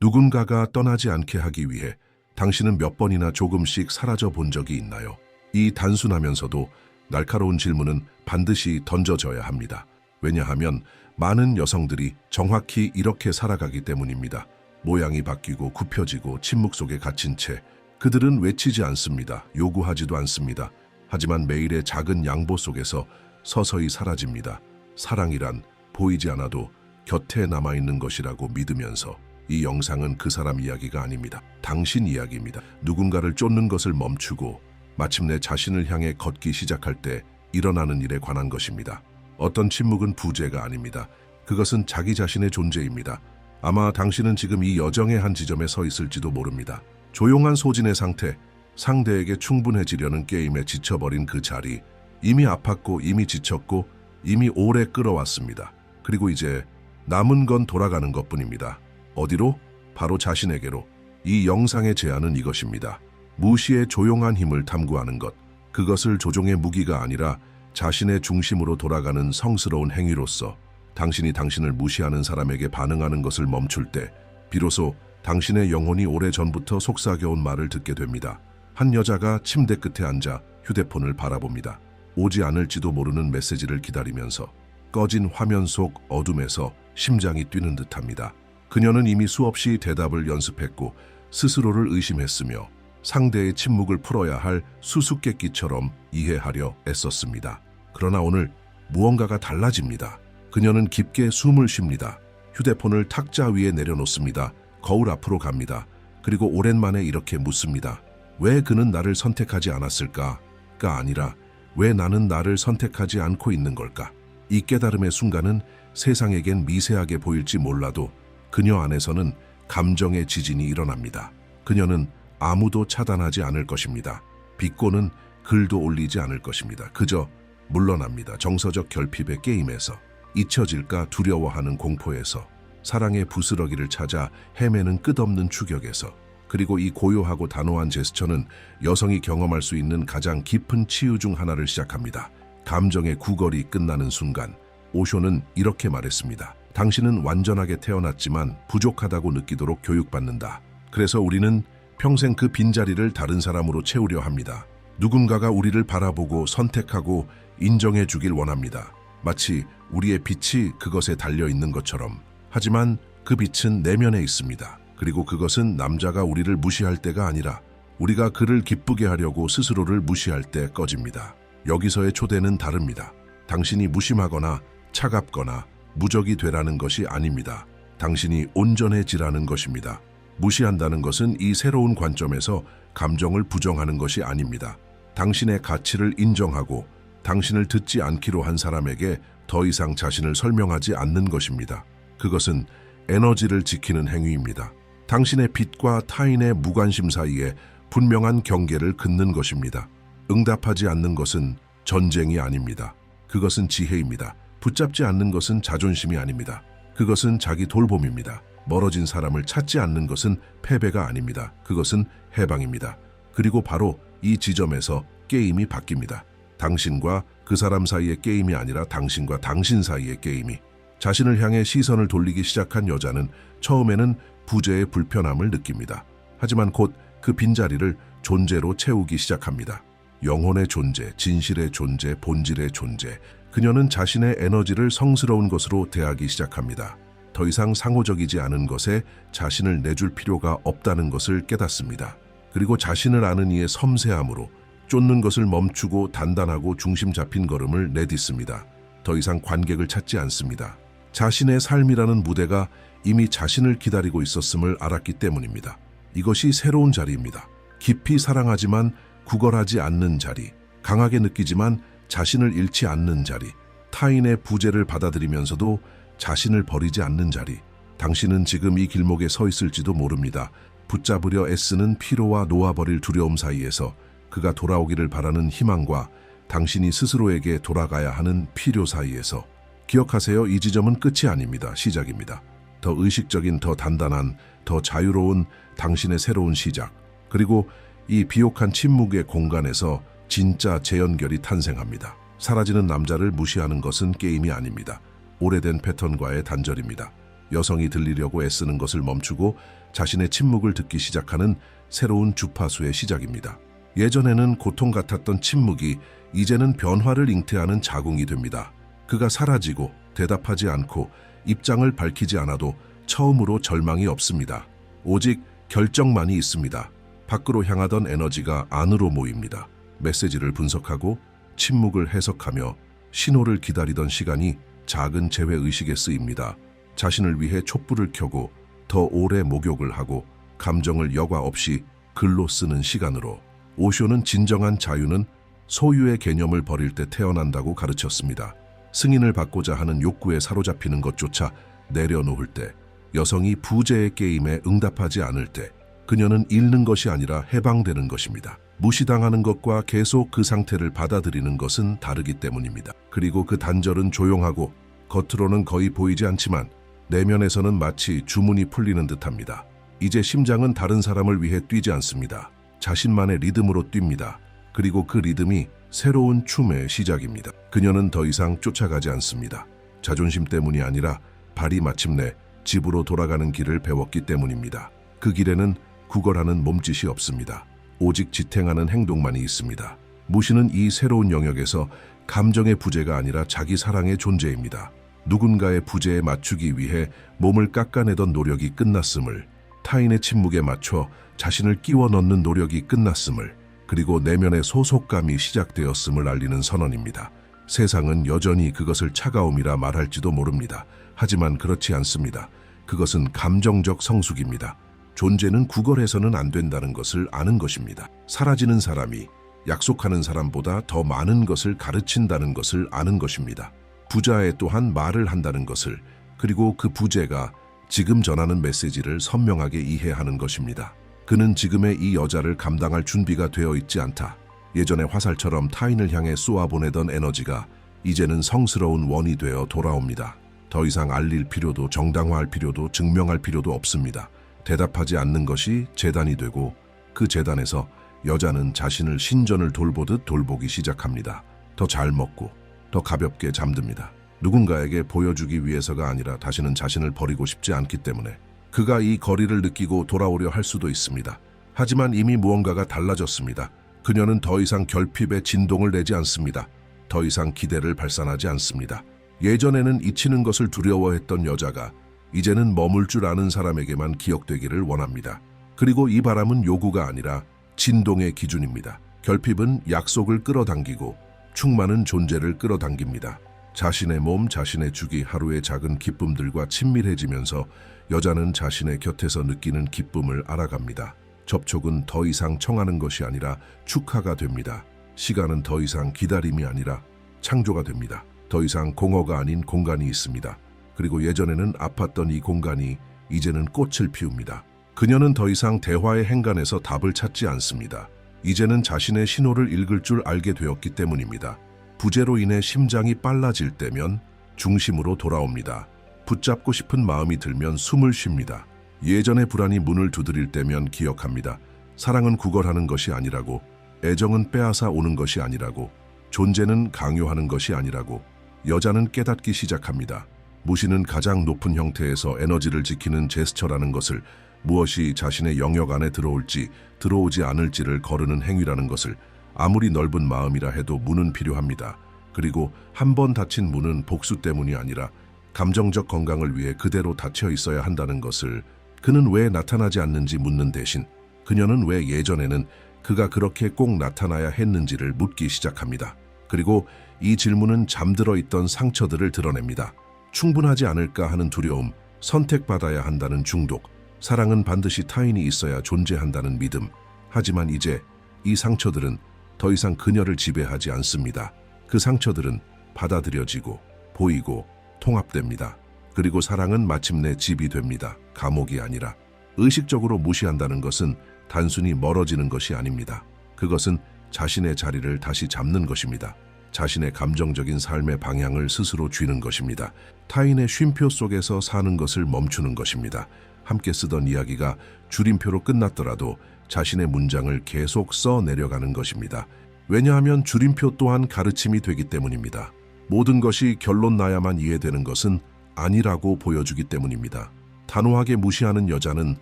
누군가가 떠나지 않게 하기 위해 당신은 몇 번이나 조금씩 사라져 본 적이 있나요? 이 단순하면서도 날카로운 질문은 반드시 던져져야 합니다. 왜냐하면 많은 여성들이 정확히 이렇게 살아가기 때문입니다. 모양이 바뀌고 굽혀지고 침묵 속에 갇힌 채 그들은 외치지 않습니다. 요구하지도 않습니다. 하지만 매일의 작은 양보 속에서 서서히 사라집니다. 사랑이란 보이지 않아도 곁에 남아있는 것이라고 믿으면서 이 영상은 그 사람 이야기가 아닙니다. 당신 이야기입니다. 누군가를 쫓는 것을 멈추고 마침내 자신을 향해 걷기 시작할 때 일어나는 일에 관한 것입니다. 어떤 침묵은 부재가 아닙니다. 그것은 자기 자신의 존재입니다. 아마 당신은 지금 이 여정의 한 지점에 서 있을지도 모릅니다. 조용한 소진의 상태, 상대에게 충분해지려는 게임에 지쳐버린 그 자리, 이미 아팠고 이미 지쳤고 이미 오래 끌어왔습니다. 그리고 이제 남은 건 돌아가는 것 뿐입니다. 어디로? 바로 자신에게로. 이 영상의 제안은 이것입니다. 무시의 조용한 힘을 탐구하는 것. 그것을 조종의 무기가 아니라 자신의 중심으로 돌아가는 성스러운 행위로서 당신이 당신을 무시하는 사람에게 반응하는 것을 멈출 때 비로소 당신의 영혼이 오래 전부터 속삭여온 말을 듣게 됩니다. 한 여자가 침대 끝에 앉아 휴대폰을 바라봅니다. 오지 않을지도 모르는 메시지를 기다리면서 꺼진 화면 속 어둠에서 심장이 뛰는 듯합니다. 그녀는 이미 수없이 대답을 연습했고 스스로를 의심했으며 상대의 침묵을 풀어야 할 수수께끼처럼 이해하려 애썼습니다. 그러나 오늘 무언가가 달라집니다. 그녀는 깊게 숨을 쉽니다. 휴대폰을 탁자 위에 내려놓습니다. 거울 앞으로 갑니다. 그리고 오랜만에 이렇게 묻습니다. 왜 그는 나를 선택하지 않았을까?가 아니라 왜 나는 나를 선택하지 않고 있는 걸까? 이 깨달음의 순간은 세상에겐 미세하게 보일지 몰라도 그녀 안에서는 감정의 지진이 일어납니다. 그녀는 아무도 차단하지 않을 것입니다. 비꼬는 글도 올리지 않을 것입니다. 그저 물러납니다. 정서적 결핍의 게임에서 잊혀질까 두려워하는 공포에서 사랑의 부스러기를 찾아 헤매는 끝없는 추격에서 그리고 이 고요하고 단호한 제스처는 여성이 경험할 수 있는 가장 깊은 치유 중 하나를 시작합니다. 감정의 구걸이 끝나는 순간 오쇼는 이렇게 말했습니다. 당신은 완전하게 태어났지만 부족하다고 느끼도록 교육받는다. 그래서 우리는 평생 그 빈자리를 다른 사람으로 채우려 합니다. 누군가가 우리를 바라보고 선택하고 인정해 주길 원합니다. 마치 우리의 빛이 그것에 달려 있는 것처럼. 하지만 그 빛은 내면에 있습니다. 그리고 그것은 남자가 우리를 무시할 때가 아니라 우리가 그를 기쁘게 하려고 스스로를 무시할 때 꺼집니다. 여기서의 초대는 다릅니다. 당신이 무심하거나 차갑거나 무적이 되라는 것이 아닙니다. 당신이 온전해지라는 것입니다. 무시한다는 것은 이 새로운 관점에서 감정을 부정하는 것이 아닙니다. 당신의 가치를 인정하고 당신을 듣지 않기로 한 사람에게 더 이상 자신을 설명하지 않는 것입니다. 그것은 에너지를 지키는 행위입니다. 당신의 빛과 타인의 무관심 사이에 분명한 경계를 긋는 것입니다. 응답하지 않는 것은 전쟁이 아닙니다. 그것은 지혜입니다. 붙잡지 않는 것은 자존심이 아닙니다. 그것은 자기 돌봄입니다. 멀어진 사람을 찾지 않는 것은 패배가 아닙니다. 그것은 해방입니다. 그리고 바로 이 지점에서 게임이 바뀝니다. 당신과 그 사람 사이의 게임이 아니라 당신과 당신 사이의 게임이 자신을 향해 시선을 돌리기 시작한 여자는 처음에는 부재의 불편함을 느낍니다. 하지만 곧 그 빈자리를 존재로 채우기 시작합니다. 영혼의 존재, 진실의 존재, 본질의 존재. 그녀는 자신의 에너지를 성스러운 것으로 대하기 시작합니다. 더 이상 상호적이지 않은 것에 자신을 내줄 필요가 없다는 것을 깨닫습니다. 그리고 자신을 아는 이의 섬세함으로 쫓는 것을 멈추고 단단하고 중심 잡힌 걸음을 내딛습니다. 더 이상 관객을 찾지 않습니다. 자신의 삶이라는 무대가 이미 자신을 기다리고 있었음을 알았기 때문입니다. 이것이 새로운 자리입니다. 깊이 사랑하지만 구걸하지 않는 자리, 강하게 느끼지만 자신을 잃지 않는 자리, 타인의 부재를 받아들이면서도 자신을 버리지 않는 자리. 당신은 지금 이 길목에 서 있을지도 모릅니다. 붙잡으려 애쓰는 피로와 놓아버릴 두려움 사이에서 그가 돌아오기를 바라는 희망과 당신이 스스로에게 돌아가야 하는 필요 사이에서 기억하세요. 이 지점은 끝이 아닙니다. 시작입니다. 더 의식적인, 더 단단한, 더 자유로운 당신의 새로운 시작. 그리고 이 비옥한 침묵의 공간에서 진짜 재연결이 탄생합니다. 사라지는 남자를 무시하는 것은 게임이 아닙니다. 오래된 패턴과의 단절입니다. 여성이 들리려고 애쓰는 것을 멈추고 자신의 침묵을 듣기 시작하는 새로운 주파수의 시작입니다. 예전에는 고통 같았던 침묵이 이제는 변화를 잉태하는 자궁이 됩니다. 그가 사라지고 대답하지 않고 입장을 밝히지 않아도 처음으로 절망이 없습니다. 오직 결정만이 있습니다. 밖으로 향하던 에너지가 안으로 모입니다. 메시지를 분석하고 침묵을 해석하며 신호를 기다리던 시간이 작은 재회 의식에 쓰입니다. 자신을 위해 촛불을 켜고 더 오래 목욕을 하고 감정을 여과 없이 글로 쓰는 시간으로 오쇼는 진정한 자유는 소유의 개념을 버릴 때 태어난다고 가르쳤습니다. 승인을 받고자 하는 욕구에 사로잡히는 것조차 내려놓을 때 여성이 부재의 게임에 응답하지 않을 때 그녀는 잃는 것이 아니라 해방되는 것입니다. 무시당하는 것과 계속 그 상태를 받아들이는 것은 다르기 때문입니다. 그리고 그 단절은 조용하고 겉으로는 거의 보이지 않지만 내면에서는 마치 주문이 풀리는 듯합니다. 이제 심장은 다른 사람을 위해 뛰지 않습니다. 자신만의 리듬으로 뜁니다. 그리고 그 리듬이 새로운 춤의 시작입니다. 그녀는 더 이상 쫓아가지 않습니다. 자존심 때문이 아니라 발이 마침내 집으로 돌아가는 길을 배웠기 때문입니다. 그 길에는 구걸하는 몸짓이 없습니다. 오직 지탱하는 행동만이 있습니다. 무시는 이 새로운 영역에서 감정의 부재가 아니라 자기 사랑의 존재입니다. 누군가의 부재에 맞추기 위해 몸을 깎아내던 노력이 끝났음을, 타인의 침묵에 맞춰 자신을 끼워 넣는 노력이 끝났음을, 그리고 내면의 소속감이 시작되었음을 알리는 선언입니다. 세상은 여전히 그것을 차가움이라 말할지도 모릅니다. 하지만 그렇지 않습니다. 그것은 감정적 성숙입니다. 존재는 구걸해서는 안 된다는 것을 아는 것입니다. 사라지는 사람이 약속하는 사람보다 더 많은 것을 가르친다는 것을 아는 것입니다. 부자에 또한 말을 한다는 것을 그리고 그 부재가 지금 전하는 메시지를 선명하게 이해하는 것입니다. 그는 지금의 이 여자를 감당할 준비가 되어 있지 않다. 예전의 화살처럼 타인을 향해 쏘아보내던 에너지가 이제는 성스러운 원이 되어 돌아옵니다. 더 이상 알릴 필요도 정당화할 필요도 증명할 필요도 없습니다. 대답하지 않는 것이 재단이 되고 그 재단에서 여자는 자신을 신전을 돌보듯 돌보기 시작합니다. 더 잘 먹고 더 가볍게 잠듭니다. 누군가에게 보여주기 위해서가 아니라 다시는 자신을 버리고 싶지 않기 때문에 그가 이 거리를 느끼고 돌아오려 할 수도 있습니다. 하지만 이미 무언가가 달라졌습니다. 그녀는 더 이상 결핍에 진동을 내지 않습니다. 더 이상 기대를 발산하지 않습니다. 예전에는 잊히는 것을 두려워했던 여자가 이제는 머물 줄 아는 사람에게만 기억되기를 원합니다. 그리고 이 바람은 요구가 아니라 진동의 기준입니다. 결핍은 약속을 끌어당기고 충만은 존재를 끌어당깁니다. 자신의 몸, 자신의 주기, 하루의 작은 기쁨들과 친밀해지면서 여자는 자신의 곁에서 느끼는 기쁨을 알아갑니다. 접촉은 더 이상 청하는 것이 아니라 축하가 됩니다. 시간은 더 이상 기다림이 아니라 창조가 됩니다. 더 이상 공허가 아닌 공간이 있습니다. 그리고 예전에는 아팠던 이 공간이 이제는 꽃을 피웁니다. 그녀는 더 이상 대화의 행간에서 답을 찾지 않습니다. 이제는 자신의 신호를 읽을 줄 알게 되었기 때문입니다. 부재로 인해 심장이 빨라질 때면 중심으로 돌아옵니다. 붙잡고 싶은 마음이 들면 숨을 쉽니다. 예전의 불안이 문을 두드릴 때면 기억합니다. 사랑은 구걸하는 것이 아니라고, 애정은 빼앗아 오는 것이 아니라고, 존재는 강요하는 것이 아니라고, 여자는 깨닫기 시작합니다. 무시는 가장 높은 형태에서 에너지를 지키는 제스처라는 것을 무엇이 자신의 영역 안에 들어올지 들어오지 않을지를 거르는 행위라는 것을 아무리 넓은 마음이라 해도 문은 필요합니다. 그리고 한 번 닫힌 문은 복수 때문이 아니라 감정적 건강을 위해 그대로 닫혀 있어야 한다는 것을 그는 왜 나타나지 않는지 묻는 대신 그녀는 왜 예전에는 그가 그렇게 꼭 나타나야 했는지를 묻기 시작합니다. 그리고 이 질문은 잠들어 있던 상처들을 드러냅니다. 충분하지 않을까 하는 두려움, 선택받아야 한다는 중독, 사랑은 반드시 타인이 있어야 존재한다는 믿음. 하지만 이제 이 상처들은 더 이상 그녀를 지배하지 않습니다. 그 상처들은 받아들여지고 보이고 통합됩니다. 그리고 사랑은 마침내 집이 됩니다. 감옥이 아니라 의식적으로 무시한다는 것은 단순히 멀어지는 것이 아닙니다. 그것은 자신의 자리를 다시 잡는 것입니다. 자신의 감정적인 삶의 방향을 스스로 쥐는 것입니다. 타인의 쉼표 속에서 사는 것을 멈추는 것입니다. 함께 쓰던 이야기가 줄임표로 끝났더라도 자신의 문장을 계속 써 내려가는 것입니다. 왜냐하면 줄임표 또한 가르침이 되기 때문입니다. 모든 것이 결론 나야만 이해되는 것은 아니라고 보여주기 때문입니다. 단호하게 무시하는 여자는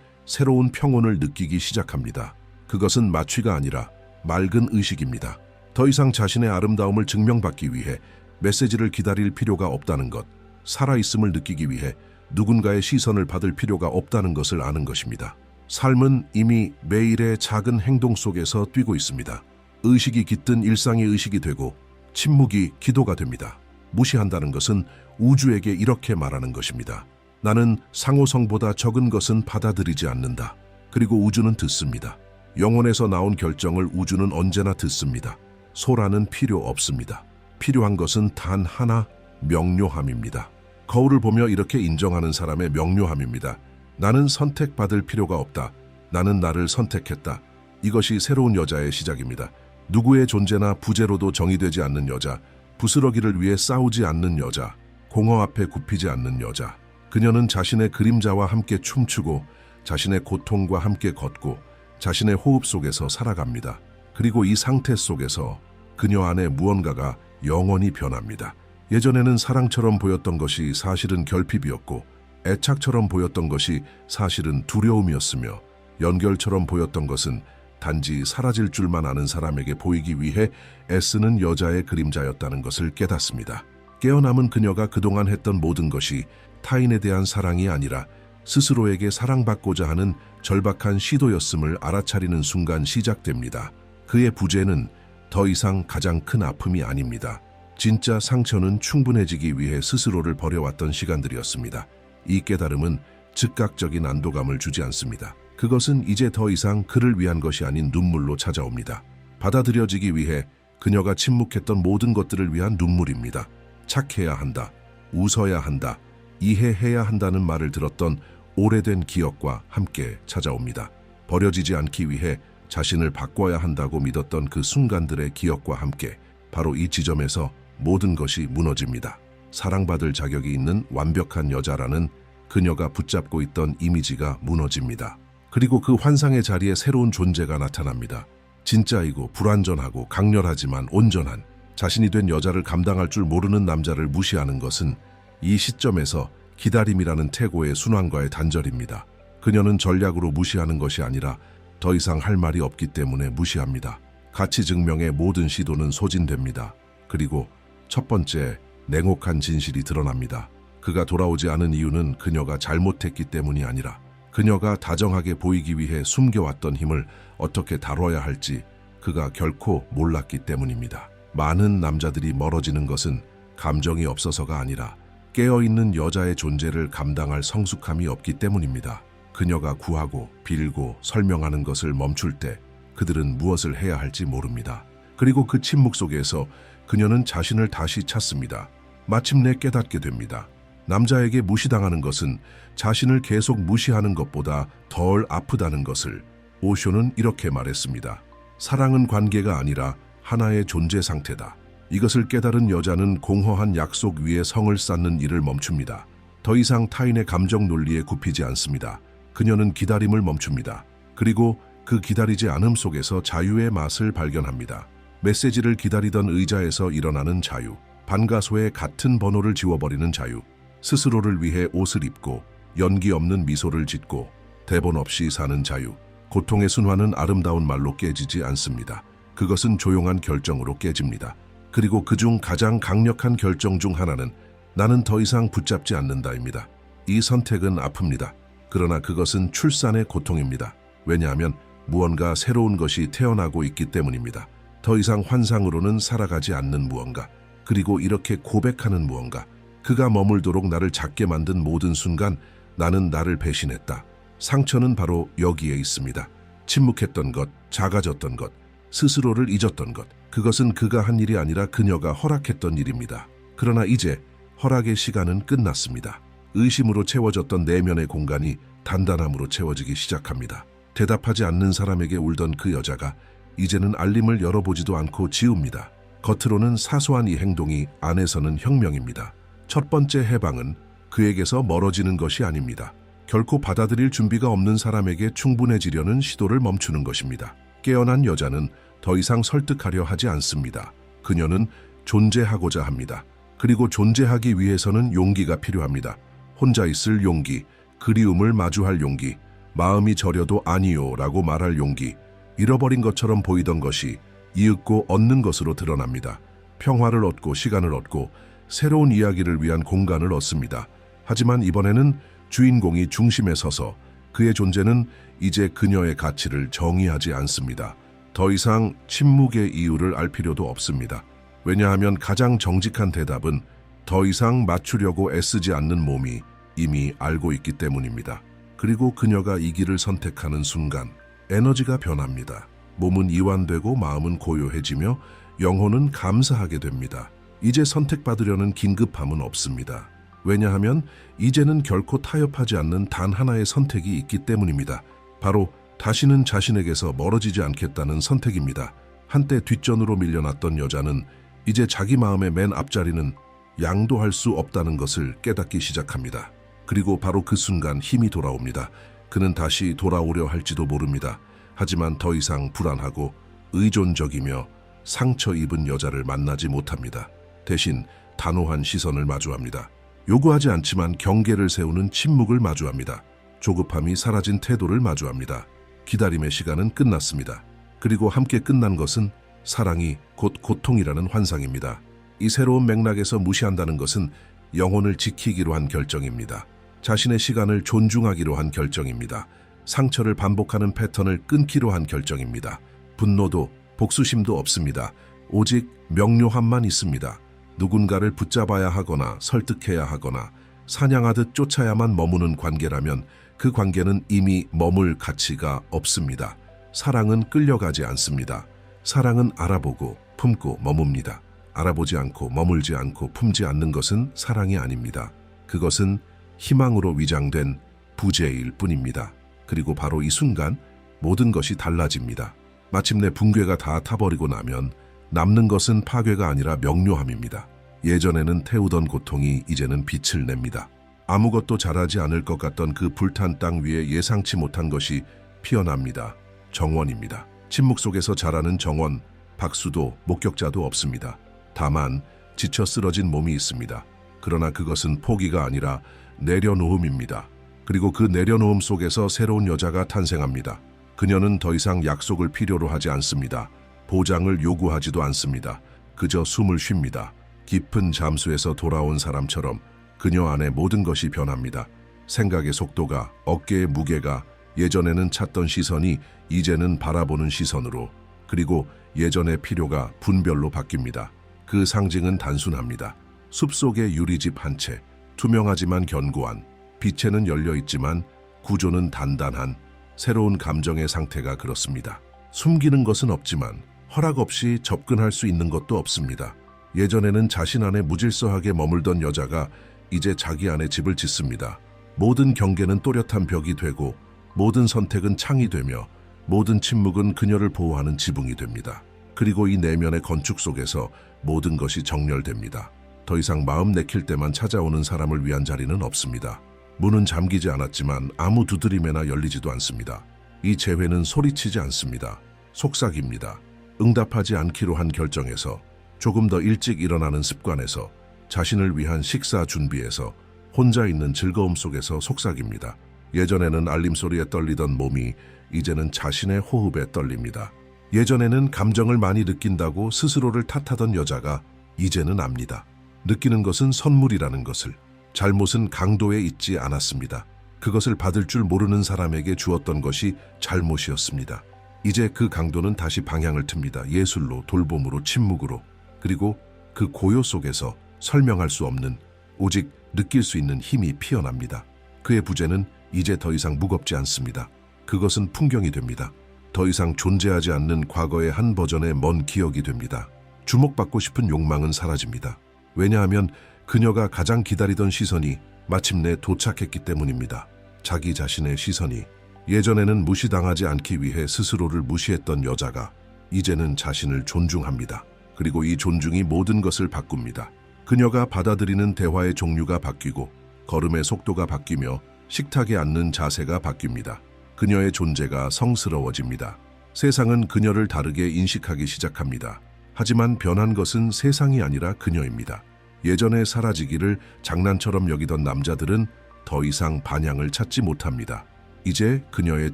새로운 평온을 느끼기 시작합니다. 그것은 마취가 아니라 맑은 의식입니다. 더 이상 자신의 아름다움을 증명받기 위해 메시지를 기다릴 필요가 없다는 것, 살아있음을 느끼기 위해 누군가의 시선을 받을 필요가 없다는 것을 아는 것입니다. 삶은 이미 매일의 작은 행동 속에서 뛰고 있습니다. 의식이 깃든 일상이 의식이 되고 침묵이 기도가 됩니다. 무시한다는 것은 우주에게 이렇게 말하는 것입니다. 나는 상호성보다 적은 것은 받아들이지 않는다. 그리고 우주는 듣습니다. 영혼에서 나온 결정을 우주는 언제나 듣습니다. 소라는 필요 없습니다. 필요한 것은 단 하나, 명료함입니다. 거울을 보며 이렇게 인정하는 사람의 명료함입니다. 나는 선택받을 필요가 없다. 나는 나를 선택했다. 이것이 새로운 여자의 시작입니다. 누구의 존재나 부재로도 정의되지 않는 여자, 부스러기를 위해 싸우지 않는 여자, 공허 앞에 굽히지 않는 여자. 그녀는 자신의 그림자와 함께 춤추고 자신의 고통과 함께 걷고 자신의 호흡 속에서 살아갑니다. 그리고 이 상태 속에서 그녀 안에 무언가가 영원히 변합니다. 예전에는 사랑처럼 보였던 것이 사실은 결핍이었고 애착처럼 보였던 것이 사실은 두려움이었으며 연결처럼 보였던 것은 단지 사라질 줄만 아는 사람에게 보이기 위해 애쓰는 여자의 그림자였다는 것을 깨닫습니다. 깨어남은 그녀가 그동안 했던 모든 것이 타인에 대한 사랑이 아니라 스스로에게 사랑받고자 하는 절박한 시도였음을 알아차리는 순간 시작됩니다. 그의 부재는 더 이상 가장 큰 아픔이 아닙니다. 진짜 상처는 충분해지기 위해 스스로를 버려왔던 시간들이었습니다. 이 깨달음은 즉각적인 안도감을 주지 않습니다. 그것은 이제 더 이상 그를 위한 것이 아닌 눈물로 찾아옵니다. 받아들여지기 위해 그녀가 침묵했던 모든 것들을 위한 눈물입니다. 착해야 한다, 웃어야 한다, 이해해야 한다는 말을 들었던 오래된 기억과 함께 찾아옵니다. 버려지지 않기 위해 자신을 바꿔야 한다고 믿었던 그 순간들의 기억과 함께 바로 이 지점에서 모든 것이 무너집니다. 사랑받을 자격이 있는 완벽한 여자라는 그녀가 붙잡고 있던 이미지가 무너집니다. 그리고 그 환상의 자리에 새로운 존재가 나타납니다. 진짜이고 불완전하고 강렬하지만 온전한 자신이 된 여자를 감당할 줄 모르는 남자를 무시하는 것은 이 시점에서 기다림이라는 태고의 순환과의 단절입니다. 그녀는 전략으로 무시하는 것이 아니라 더 이상 할 말이 없기 때문에 무시합니다. 가치 증명의 모든 시도는 소진됩니다. 그리고 첫 번째 냉혹한 진실이 드러납니다. 그가 돌아오지 않은 이유는 그녀가 잘못했기 때문이 아니라 그녀가 다정하게 보이기 위해 숨겨왔던 힘을 어떻게 다뤄야 할지 그가 결코 몰랐기 때문입니다. 많은 남자들이 멀어지는 것은 감정이 없어서가 아니라 깨어있는 여자의 존재를 감당할 성숙함이 없기 때문입니다. 그녀가 구하고 빌고 설명하는 것을 멈출 때 그들은 무엇을 해야 할지 모릅니다. 그리고 그 침묵 속에서 그녀는 자신을 다시 찾습니다. 마침내 깨닫게 됩니다. 남자에게 무시당하는 것은 자신을 계속 무시하는 것보다 덜 아프다는 것을 오쇼는 이렇게 말했습니다. 사랑은 관계가 아니라 하나의 존재 상태다. 이것을 깨달은 여자는 공허한 약속 위에 성을 쌓는 일을 멈춥니다. 더 이상 타인의 감정 논리에 굽히지 않습니다. 그녀는 기다림을 멈춥니다. 그리고 그 기다리지 않음 속에서 자유의 맛을 발견합니다. 메시지를 기다리던 의자에서 일어나는 자유, 반가소의 같은 번호를 지워버리는 자유, 스스로를 위해 옷을 입고 연기 없는 미소를 짓고 대본 없이 사는 자유, 고통의 순환은 아름다운 말로 깨지지 않습니다. 그것은 조용한 결정으로 깨집니다. 그리고 그중 가장 강력한 결정 중 하나는 나는 더 이상 붙잡지 않는다입니다. 이 선택은 아픕니다. 그러나 그것은 출산의 고통입니다. 왜냐하면 무언가 새로운 것이 태어나고 있기 때문입니다. 더 이상 환상으로는 살아가지 않는 무언가, 그리고 이렇게 고백하는 무언가, 그가 머물도록 나를 작게 만든 모든 순간 나는 나를 배신했다. 상처는 바로 여기에 있습니다. 침묵했던 것, 작아졌던 것, 스스로를 잊었던 것, 그것은 그가 한 일이 아니라 그녀가 허락했던 일입니다. 그러나 이제 허락의 시간은 끝났습니다. 의심으로 채워졌던 내면의 공간이 단단함으로 채워지기 시작합니다. 대답하지 않는 사람에게 울던 그 여자가 이제는 알림을 열어보지도 않고 지웁니다. 겉으로는 사소한 이 행동이 안에서는 혁명입니다. 첫 번째 해방은 그에게서 멀어지는 것이 아닙니다. 결코 받아들일 준비가 없는 사람에게 충분해지려는 시도를 멈추는 것입니다. 깨어난 여자는 더 이상 설득하려 하지 않습니다. 그녀는 존재하고자 합니다. 그리고 존재하기 위해서는 용기가 필요합니다. 혼자 있을 용기, 그리움을 마주할 용기, 마음이 저려도 아니요 라고 말할 용기, 잃어버린 것처럼 보이던 것이 이윽고 얻는 것으로 드러납니다. 평화를 얻고 시간을 얻고 새로운 이야기를 위한 공간을 얻습니다. 하지만 이번에는 주인공이 중심에 서서 그의 존재는 이제 그녀의 가치를 정의하지 않습니다. 더 이상 침묵의 이유를 알 필요도 없습니다. 왜냐하면 가장 정직한 대답은 더 이상 맞추려고 애쓰지 않는 몸이 이미 알고 있기 때문입니다. 그리고 그녀가 이 길을 선택하는 순간 에너지가 변합니다. 몸은 이완되고 마음은 고요해지며 영혼은 감사하게 됩니다. 이제 선택받으려는 긴급함은 없습니다. 왜냐하면 이제는 결코 타협하지 않는 단 하나의 선택이 있기 때문입니다. 바로 다시는 자신에게서 멀어지지 않겠다는 선택입니다. 한때 뒷전으로 밀려났던 여자는 이제 자기 마음의 맨 앞자리는 양도할 수 없다는 것을 깨닫기 시작합니다. 그리고 바로 그 순간 힘이 돌아옵니다. 그는 다시 돌아오려 할지도 모릅니다. 하지만 더 이상 불안하고 의존적이며 상처 입은 여자를 만나지 못합니다. 대신 단호한 시선을 마주합니다. 요구하지 않지만 경계를 세우는 침묵을 마주합니다. 조급함이 사라진 태도를 마주합니다. 기다림의 시간은 끝났습니다. 그리고 함께 끝난 것은 사랑이 곧 고통이라는 환상입니다. 이 새로운 맥락에서 무시한다는 것은 영혼을 지키기로 한 결정입니다. 자신의 시간을 존중하기로 한 결정입니다. 상처를 반복하는 패턴을 끊기로 한 결정입니다. 분노도 복수심도 없습니다. 오직 명료함만 있습니다. 누군가를 붙잡아야 하거나 설득해야 하거나 사냥하듯 쫓아야만 머무는 관계라면 그 관계는 이미 머물 가치가 없습니다. 사랑은 끌려가지 않습니다. 사랑은 알아보고 품고 머뭅니다. 알아보지 않고 머물지 않고 품지 않는 것은 사랑이 아닙니다. 그것은 희망으로 위장된 부재일 뿐입니다. 그리고 바로 이 순간 모든 것이 달라집니다. 마침내 붕괴가 다 타버리고 나면 남는 것은 파괴가 아니라 명료함입니다. 예전에는 태우던 고통이 이제는 빛을 냅니다. 아무것도 자라지 않을 것 같던 그 불탄 땅 위에 예상치 못한 것이 피어납니다. 정원입니다. 침묵 속에서 자라는 정원, 박수도 목격자도 없습니다. 다만 지쳐 쓰러진 몸이 있습니다. 그러나 그것은 포기가 아니라 내려놓음입니다. 그리고 그 내려놓음 속에서 새로운 여자가 탄생합니다. 그녀는 더 이상 약속을 필요로 하지 않습니다. 보장을 요구하지도 않습니다. 그저 숨을 쉽니다. 깊은 잠수에서 돌아온 사람처럼 그녀 안에 모든 것이 변합니다. 생각의 속도가, 어깨의 무게가 예전에는 찾던 시선이 이제는 바라보는 시선으로 그리고 예전의 필요가 분별로 바뀝니다. 그 상징은 단순합니다. 숲속의 유리집 한 채, 투명하지만 견고한, 빛에는 열려 있지만 구조는 단단한 새로운 감정의 상태가 그렇습니다. 숨기는 것은 없지만 허락 없이 접근할 수 있는 것도 없습니다. 예전에는 자신 안에 무질서하게 머물던 여자가 이제 자기 안에 집을 짓습니다. 모든 경계는 또렷한 벽이 되고 모든 선택은 창이 되며 모든 침묵은 그녀를 보호하는 지붕이 됩니다. 그리고 이 내면의 건축 속에서 모든 것이 정렬됩니다. 더 이상 마음 내킬 때만 찾아오는 사람을 위한 자리는 없습니다. 문은 잠기지 않았지만 아무 두드림에나 열리지도 않습니다. 이 재회는 소리치지 않습니다. 속삭입니다. 응답하지 않기로 한 결정에서 조금 더 일찍 일어나는 습관에서 자신을 위한 식사 준비에서 혼자 있는 즐거움 속에서 속삭입니다. 예전에는 알림 소리에 떨리던 몸이 이제는 자신의 호흡에 떨립니다. 예전에는 감정을 많이 느낀다고 스스로를 탓하던 여자가 이제는 압니다. 느끼는 것은 선물이라는 것을, 잘못은 강도에 있지 않았습니다. 그것을 받을 줄 모르는 사람에게 주었던 것이 잘못이었습니다. 이제 그 강도는 다시 방향을 틉니다. 예술로, 돌봄으로, 침묵으로. 그리고 그 고요 속에서 설명할 수 없는 오직 느낄 수 있는 힘이 피어납니다. 그의 부재는 이제 더 이상 무겁지 않습니다. 그것은 풍경이 됩니다. 더 이상 존재하지 않는 과거의 한 버전의 먼 기억이 됩니다. 주목받고 싶은 욕망은 사라집니다. 왜냐하면 그녀가 가장 기다리던 시선이 마침내 도착했기 때문입니다. 자기 자신의 시선이 예전에는 무시당하지 않기 위해 스스로를 무시했던 여자가 이제는 자신을 존중합니다. 그리고 이 존중이 모든 것을 바꿉니다. 그녀가 받아들이는 대화의 종류가 바뀌고 걸음의 속도가 바뀌며 식탁에 앉는 자세가 바뀝니다. 그녀의 존재가 성스러워집니다. 세상은 그녀를 다르게 인식하기 시작합니다. 하지만 변한 것은 세상이 아니라 그녀입니다. 예전에 사라지기를 장난처럼 여기던 남자들은 더 이상 반향을 찾지 못합니다. 이제 그녀의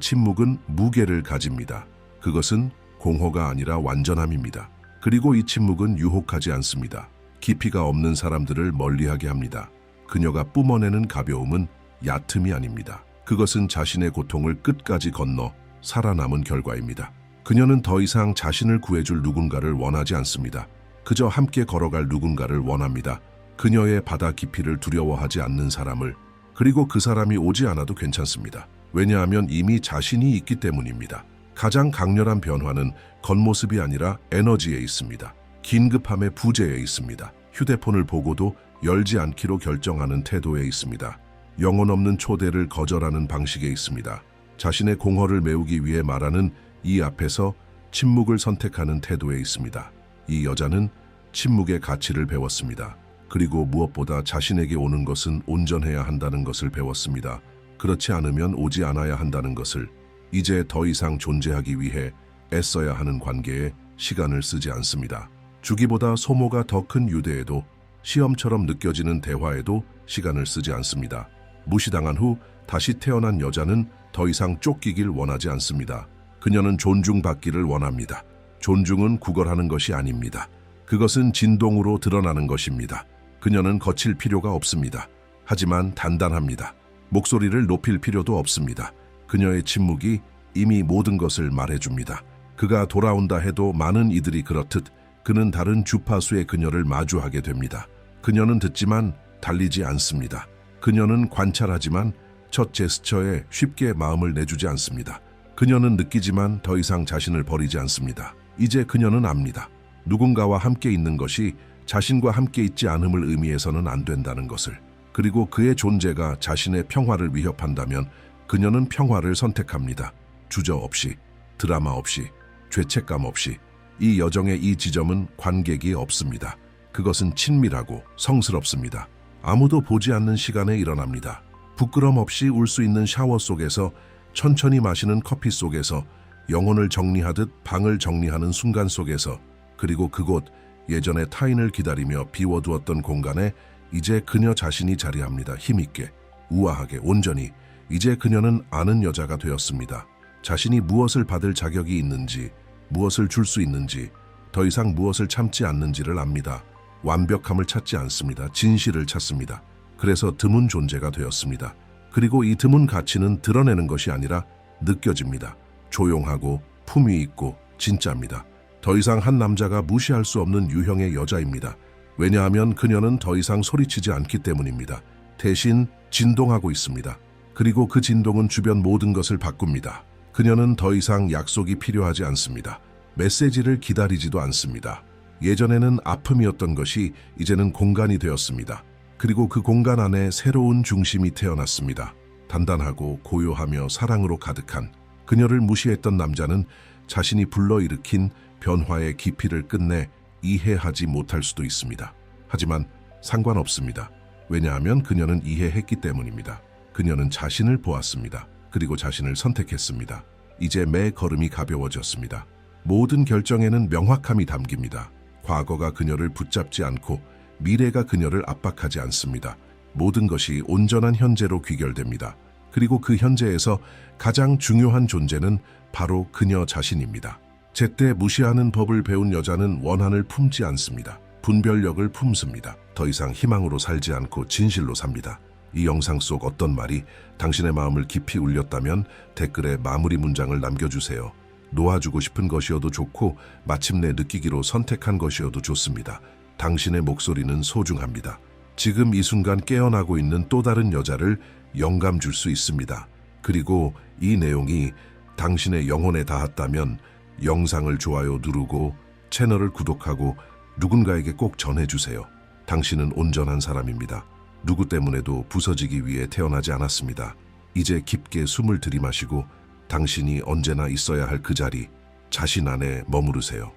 침묵은 무게를 가집니다. 그것은 공허가 아니라 완전함입니다. 그리고 이 침묵은 유혹하지 않습니다. 깊이가 없는 사람들을 멀리하게 합니다. 그녀가 뿜어내는 가벼움은 얕음이 아닙니다. 그것은 자신의 고통을 끝까지 건너 살아남은 결과입니다. 그녀는 더 이상 자신을 구해줄 누군가를 원하지 않습니다. 그저 함께 걸어갈 누군가를 원합니다. 그녀의 바다 깊이를 두려워하지 않는 사람을 그리고 그 사람이 오지 않아도 괜찮습니다. 왜냐하면 이미 자신이 있기 때문입니다. 가장 강렬한 변화는 겉모습이 아니라 에너지에 있습니다. 긴급함의 부재에 있습니다. 휴대폰을 보고도 열지 않기로 결정하는 태도에 있습니다. 영혼 없는 초대를 거절하는 방식에 있습니다. 자신의 공허를 메우기 위해 말하는 이 앞에서 침묵을 선택하는 태도에 있습니다. 이 여자는 침묵의 가치를 배웠습니다. 그리고 무엇보다 자신에게 오는 것은 온전해야 한다는 것을 배웠습니다. 그렇지 않으면 오지 않아야 한다는 것을 이제 더 이상 존재하기 위해 애써야 하는 관계에 시간을 쓰지 않습니다. 주기보다 소모가 더 큰 유대에도 시험처럼 느껴지는 대화에도 시간을 쓰지 않습니다. 무시당한 후 다시 태어난 여자는 더 이상 쫓기길 원하지 않습니다. 그녀는 존중받기를 원합니다. 존중은 구걸하는 것이 아닙니다. 그것은 진동으로 드러나는 것입니다. 그녀는 거칠 필요가 없습니다. 하지만 단단합니다. 목소리를 높일 필요도 없습니다. 그녀의 침묵이 이미 모든 것을 말해줍니다. 그가 돌아온다 해도 많은 이들이 그렇듯 그는 다른 주파수의 그녀를 마주하게 됩니다. 그녀는 듣지만 달리지 않습니다. 그녀는 관찰하지만 첫 제스처에 쉽게 마음을 내주지 않습니다. 그녀는 느끼지만 더 이상 자신을 버리지 않습니다. 이제 그녀는 압니다. 누군가와 함께 있는 것이 자신과 함께 있지 않음을 의미해서는 안 된다는 것을. 그리고 그의 존재가 자신의 평화를 위협한다면 그녀는 평화를 선택합니다. 주저 없이, 드라마 없이, 죄책감 없이. 이 여정의 이 지점은 관객이 없습니다. 그것은 친밀하고 성스럽습니다. 아무도 보지 않는 시간에 일어납니다. 부끄럼 없이 울 수 있는 샤워 속에서 천천히 마시는 커피 속에서 영혼을 정리하듯 방을 정리하는 순간 속에서 그리고 그곳 예전에 타인을 기다리며 비워두었던 공간에 이제 그녀 자신이 자리합니다. 힘있게, 우아하게, 온전히. 이제 그녀는 아는 여자가 되었습니다. 자신이 무엇을 받을 자격이 있는지, 무엇을 줄 수 있는지, 더 이상 무엇을 참지 않는지를 압니다. 완벽함을 찾지 않습니다. 진실을 찾습니다. 그래서 드문 존재가 되었습니다. 그리고 이 드문 가치는 드러내는 것이 아니라 느껴집니다. 조용하고 품위 있고 진짜입니다. 더 이상 한 남자가 무시할 수 없는 유형의 여자입니다. 왜냐하면 그녀는 더 이상 소리치지 않기 때문입니다. 대신 진동하고 있습니다. 그리고 그 진동은 주변 모든 것을 바꿉니다. 그녀는 더 이상 약속이 필요하지 않습니다. 메시지를 기다리지도 않습니다. 예전에는 아픔이었던 것이 이제는 공간이 되었습니다. 그리고 그 공간 안에 새로운 중심이 태어났습니다. 단단하고 고요하며 사랑으로 가득한 그녀를 무시했던 남자는 자신이 불러일으킨 변화의 깊이를 끝내 이해하지 못할 수도 있습니다. 하지만 상관없습니다. 왜냐하면 그녀는 이해했기 때문입니다. 그녀는 자신을 보았습니다. 그리고 자신을 선택했습니다. 이제 매 걸음이 가벼워졌습니다. 모든 결정에는 명확함이 담깁니다. 과거가 그녀를 붙잡지 않고 미래가 그녀를 압박하지 않습니다. 모든 것이 온전한 현재로 귀결됩니다. 그리고 그 현재에서 가장 중요한 존재는 바로 그녀 자신입니다. 제때 무시하는 법을 배운 여자는 원한을 품지 않습니다. 분별력을 품습니다. 더 이상 희망으로 살지 않고 진실로 삽니다. 이 영상 속 어떤 말이 당신의 마음을 깊이 울렸다면 댓글에 마무리 문장을 남겨주세요. 놓아주고 싶은 것이어도 좋고 마침내 느끼기로 선택한 것이어도 좋습니다. 당신의 목소리는 소중합니다. 지금 이 순간 깨어나고 있는 또 다른 여자를 영감 줄 수 있습니다. 그리고 이 내용이 당신의 영혼에 닿았다면 영상을 좋아요 누르고 채널을 구독하고 누군가에게 꼭 전해주세요. 당신은 온전한 사람입니다. 누구 때문에도 부서지기 위해 태어나지 않았습니다. 이제 깊게 숨을 들이마시고 당신이 언제나 있어야 할 그 자리, 자신 안에 머무르세요.